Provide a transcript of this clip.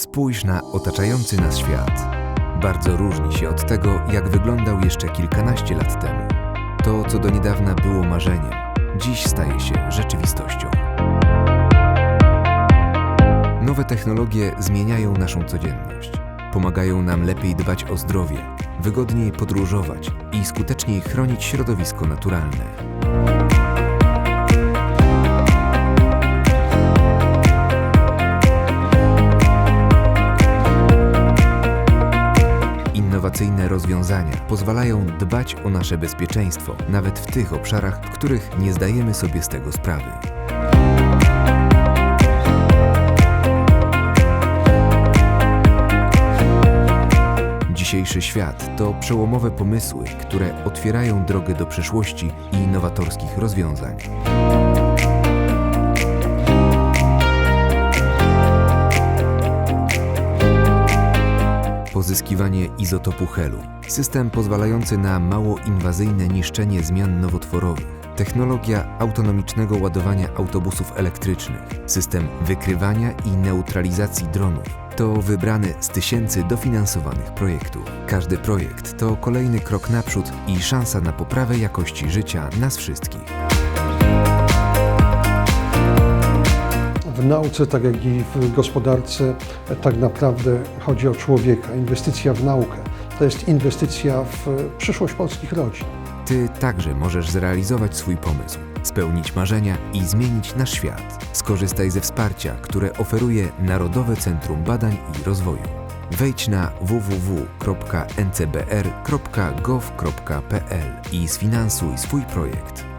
Spójrz na otaczający nas świat. Bardzo różni się od tego, jak wyglądał jeszcze kilkanaście lat temu. To, co do niedawna było marzeniem, dziś staje się rzeczywistością. Nowe technologie zmieniają naszą codzienność. Pomagają nam lepiej dbać o zdrowie, wygodniej podróżować i skuteczniej chronić środowisko naturalne. Innowacyjne rozwiązania pozwalają dbać o nasze bezpieczeństwo, nawet w tych obszarach, w których nie zdajemy sobie z tego sprawy. Dzisiejszy świat to przełomowe pomysły, które otwierają drogę do przyszłości i innowatorskich rozwiązań. Pozyskiwanie izotopu helu. System pozwalający na mało inwazyjne niszczenie zmian nowotworowych. Technologia autonomicznego ładowania autobusów elektrycznych. System wykrywania i neutralizacji dronów. To wybrany z tysięcy dofinansowanych projektów. Każdy projekt to kolejny krok naprzód i szansa na poprawę jakości życia nas wszystkich. W nauce, tak jak i w gospodarce, tak naprawdę chodzi o człowieka. Inwestycja w naukę to jest inwestycja w przyszłość polskich rodzin. Ty także możesz zrealizować swój pomysł, spełnić marzenia i zmienić nasz świat. Skorzystaj ze wsparcia, które oferuje Narodowe Centrum Badań i Rozwoju. Wejdź na www.ncbr.gov.pl i sfinansuj swój projekt.